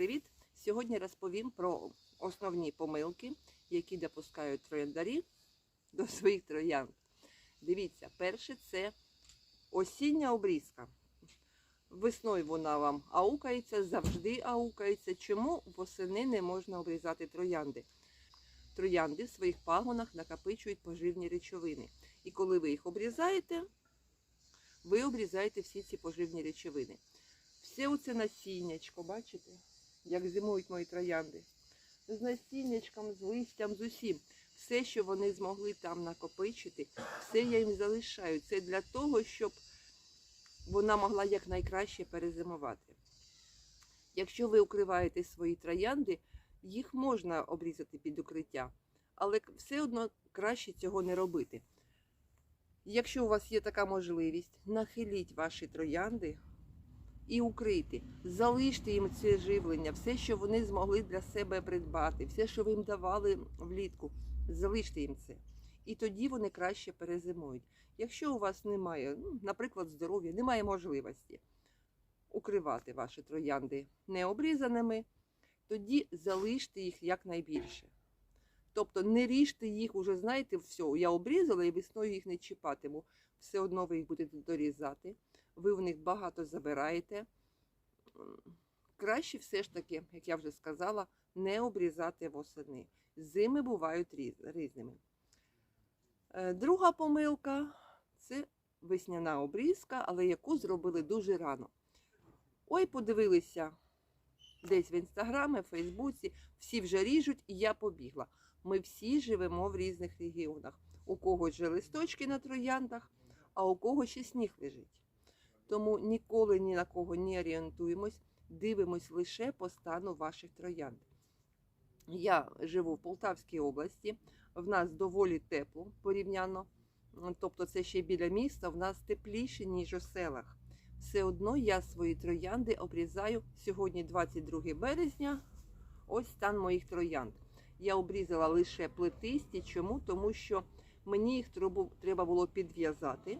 привіт! Сьогодні розповім про основні помилки, які допускають трояндарі до своїх троянд. Дивіться, перше це осіння обрізка. Весною вона вам аукається, завжди аукається. Чому восени не можна обрізати троянди? Троянди в своїх пагонах накопичують поживні речовини. І коли ви їх обрізаєте, ви обрізаєте всі ці поживні речовини. Все оце насіннячко, бачите, як зимують мої троянди. З насіннячком, з листям, з усім. Все, що вони змогли там накопичити, все я їм залишаю. Це для того, щоб вона могла якнайкраще перезимувати. Якщо ви укриваєте свої троянди, їх можна обрізати під укриття, але все одно краще цього не робити. Якщо у вас є така можливість, нахиліть ваші троянди і укрити. Залиште їм це живлення, все, що вони змогли для себе придбати, все, що ви їм давали влітку, залиште їм це. І тоді вони краще перезимують. Якщо у вас немає, ну, наприклад, здоров'я, немає можливості укривати ваші троянди необрізаними, тоді залиште їх якнайбільше. Тобто не ріжте їх, уже знаєте, все, я обрізала і весною їх не чіпатиму. Все одно ви їх будете дорізати, ви в них багато забираєте. Краще все ж таки, як я вже сказала, не обрізати восени. Зими бувають різними. Е, Друга помилка це весняна обрізка, але яку зробили дуже рано. Ой, подивилися десь в інстаграмі, в Фейсбуці, всі вже ріжуть, і я побігла. Ми всі живемо в різних регіонах. У когось вже листочки на трояндах, а у когось ще сніг лежить. Тому ніколи ні на кого не орієнтуємось, дивимось лише по стану ваших троянд. Я живу в Полтавській області, в нас доволі тепло порівняно, тобто це ще біля міста, в нас тепліше, ніж у селах. Все одно я свої троянди обрізаю сьогодні, 22 березня. Ось стан моїх троянд. Я обрізала лише плетисті. Чому? Тому що мені їх треба було підв'язати.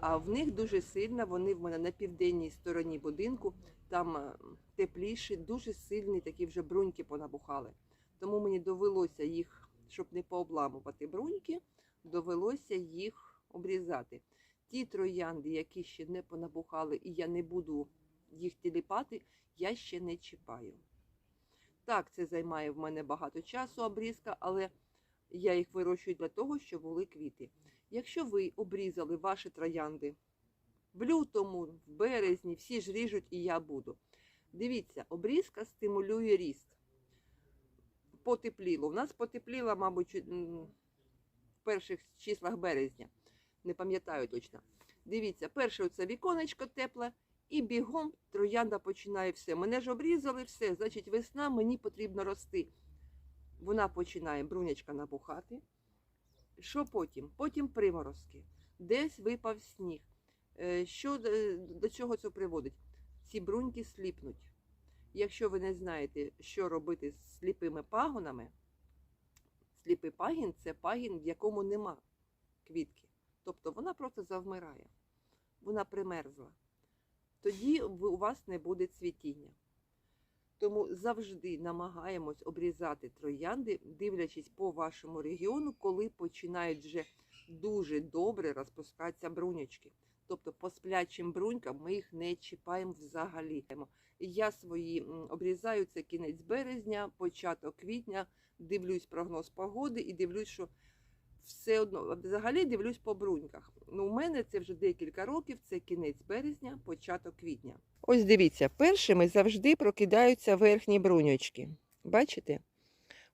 А в них дуже сильно, вони в мене на південній стороні будинку, там е, тепліше, дуже сильні такі вже бруньки понабухали. Тому мені довелося їх, щоб не пообламувати бруньки, довелося їх обрізати. Ті троянди, які ще не понабухали, і я не буду їх тіліпати, я ще не чіпаю. Так, це займає в мене багато часу обрізка, але я їх вирощую для того, щоб були квіти. Якщо ви обрізали ваші троянди в лютому, в березні, всі ж ріжуть і я буду. Дивіться, обрізка стимулює ріст. Потепліло. У нас потепліло, мабуть, в перших числах березня. Не пам'ятаю точно. Дивіться, перше оце віконечко тепле, і бігом троянда починає все. Мене ж обрізали все, значить, весна мені потрібно рости. Вона починає брунячка набухати. Що потім? Потім приморозки. Десь випав сніг. Е, Що е, до чого це приводить? Ці бруньки сліпнуть. Якщо ви не знаєте, що робити з сліпими пагонами, сліпий пагін це пагін, в якому нема квітки. Тобто вона просто завмирає, вона примерзла. Тоді у вас не буде цвітіння. Тому завжди намагаємось обрізати троянди, дивлячись по вашому регіону, коли починають вже дуже добре розпускатися брунячки. Тобто по сплячим брунькам ми їх не чіпаємо взагалі. Я свої обрізаю це кінець березня, початок квітня, дивлюсь прогноз погоди і дивлюсь, що все одно взагалі дивлюсь по бруньках. Ну, у мене це вже декілька років, це кінець березня, початок квітня. Ось дивіться, першими завжди прокидаються верхні бруньочки. Бачите?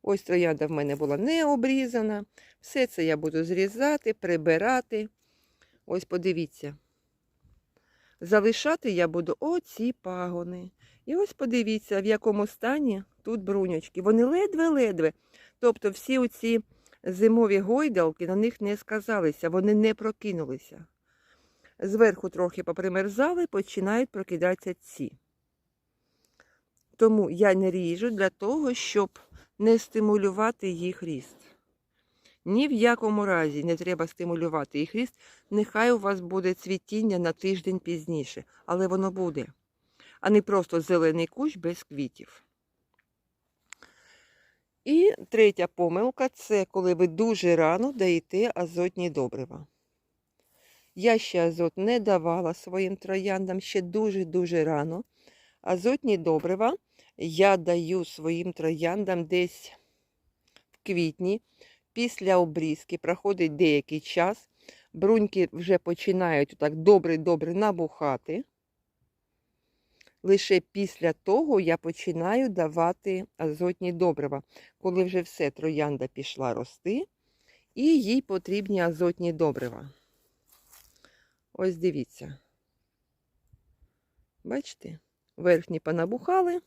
Ось троянда в мене була не обрізана. Все це я буду зрізати, прибирати. Ось подивіться. Залишати я буду оці пагони. І ось подивіться, в якому стані тут бруньочки. Вони ледве-ледве. Тобто всі оці зимові гойдалки на них не сказалися, вони не прокинулися. Зверху трохи попримерзали, починають прокидатися ці. Тому я не ріжу для того, щоб не стимулювати їх ріст. Ні в якому разі не треба стимулювати їх ріст. Нехай у вас буде цвітіння на тиждень пізніше, але воно буде. а не просто зелений кущ без квітів. І третя помилка це коли ви дуже рано даєте азотні добрива. Я ще азот не давала своїм трояндам ще дуже-дуже рано. Азотні добрива я даю своїм трояндам десь в квітні. Після обрізки проходить деякий час. Бруньки вже починають так добре-добре набухати. Лише після того я починаю давати азотні добрива, коли вже все троянда пішла рости, і їй потрібні азотні добрива. Ось дивіться. Бачите? Верхні понабухали.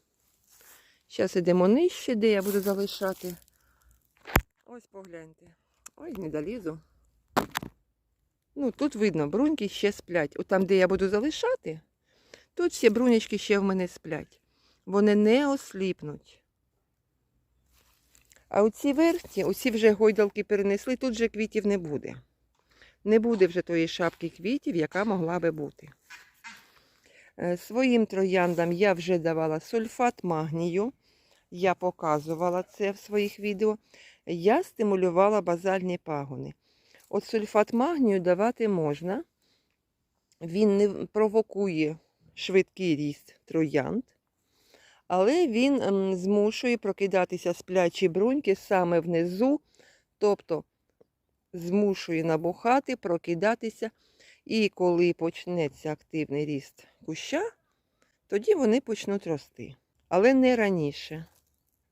Зараз йдемо нижче, де я буду залишати. Ось погляньте. Ой, не долізу. Ну, тут видно, бруньки ще сплять. От там, де я буду залишати, тут всі брунячки ще в мене сплять. Вони не осліпнуть. А оці верхні, оці вже гойдалки перенесли, тут вже квітів не буде. Не буде вже тої шапки квітів, яка могла би бути. Е, Своїм трояндам я вже давала сульфат магнію. Я показувала це в своїх відео. Я стимулювала базальні пагони. От сульфат магнію давати можна. Він не провокує швидкий ріст троянд, але він ем, змушує прокидатися сплячі бруньки саме внизу, тобто змушує набухати, прокидатися. І коли почнеться активний ріст куща, тоді вони почнуть рости. Але не раніше.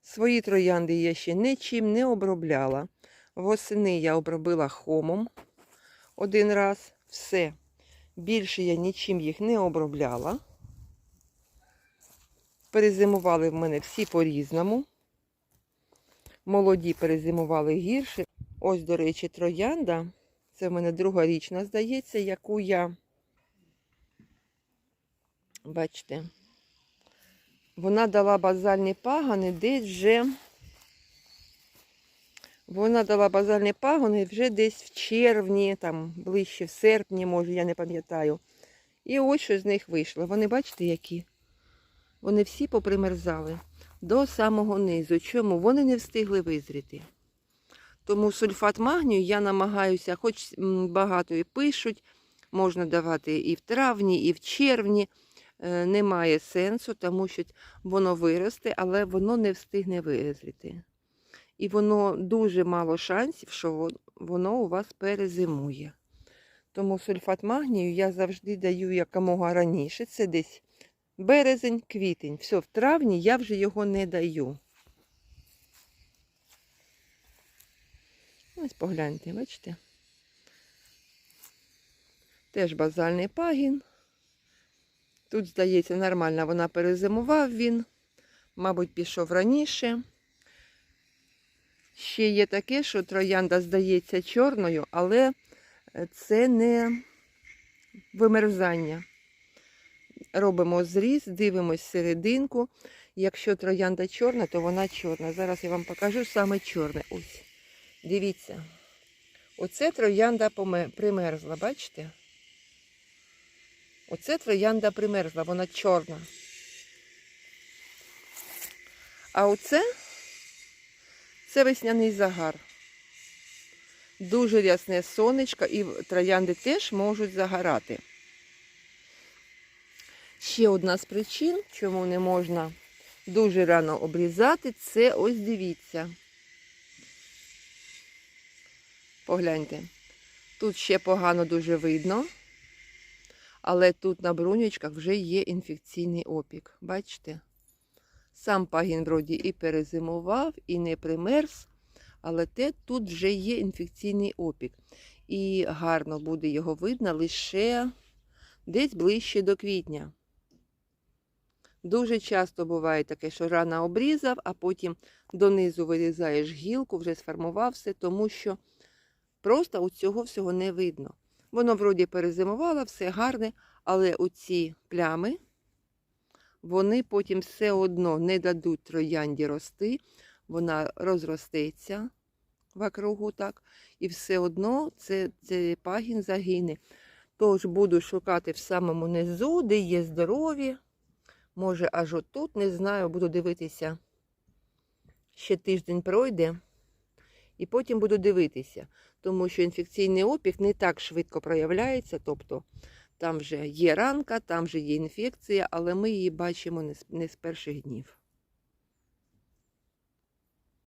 Свої троянди я ще нічим не обробляла. Восени я обробила хомом один раз. Все. Більше я нічим їх не обробляла. Перезимували в мене всі по-різному. Молоді перезимували гірше. Ось, до речі, троянда. Це в мене друга річна, здається, яку я, бачите, вона дала базальні пагони десь вже. Вона дала базальні пагони вже десь в червні, там ближче в серпні, може, я не пам'ятаю. І ось що з них вийшло. Вони, бачите, які? Вони всі попримерзали до самого низу. Чому? Вони не встигли визріти. Тому сульфат магнію я намагаюся, хоч багато і пишуть, можна давати і в травні, і в червні. Е, Немає сенсу, тому що воно виросте, але воно не встигне визріти. І воно дуже мало шансів, що воно у вас перезимує. Тому сульфат магнію я завжди даю якомога раніше. Це десь березень, квітень. Все, в травні я вже його не даю. Ось погляньте, бачите? Теж базальний пагін. Тут, здається, нормально вона перезимував він. Мабуть, пішов раніше. Ще є таке, що троянда здається чорною, але це не вимерзання. Робимо зріз, дивимось серединку. Якщо троянда чорна, то вона чорна. Зараз я вам покажу саме чорне. Ось. Дивіться. Оце троянда примерзла, бачите? Оце троянда примерзла, вона чорна. А оце це весняний загар. Дуже рясне сонечко і троянди теж можуть загорати. Ще одна з причин, чому не можна дуже рано обрізати, це ось дивіться. Погляньте. Тут ще погано дуже видно, але тут на брунючках вже є інфекційний опік. Бачите? Сам пагін вроді і перезимував, і не примерз, але те тут вже є інфекційний опік. І гарно буде його видно лише десь ближче до квітня. Дуже часто буває таке, що рано обрізав, а потім донизу вирізаєш гілку, вже сформував все, тому що просто у цього всього не видно. Воно вроді перезимувало, все гарне, але оці плями, вони потім все одно не дадуть троянді рости, вона розростеться вокругу так, і все одно це, це пагін загине. Тож буду шукати в самому низу, де є здорові, Може, аж отут, не знаю, буду дивитися. Ще тиждень пройде, і потім буду дивитися, тому що інфекційний опік не так швидко проявляється. Тобто там вже є ранка, там вже є інфекція, але ми її бачимо не з, не з перших днів.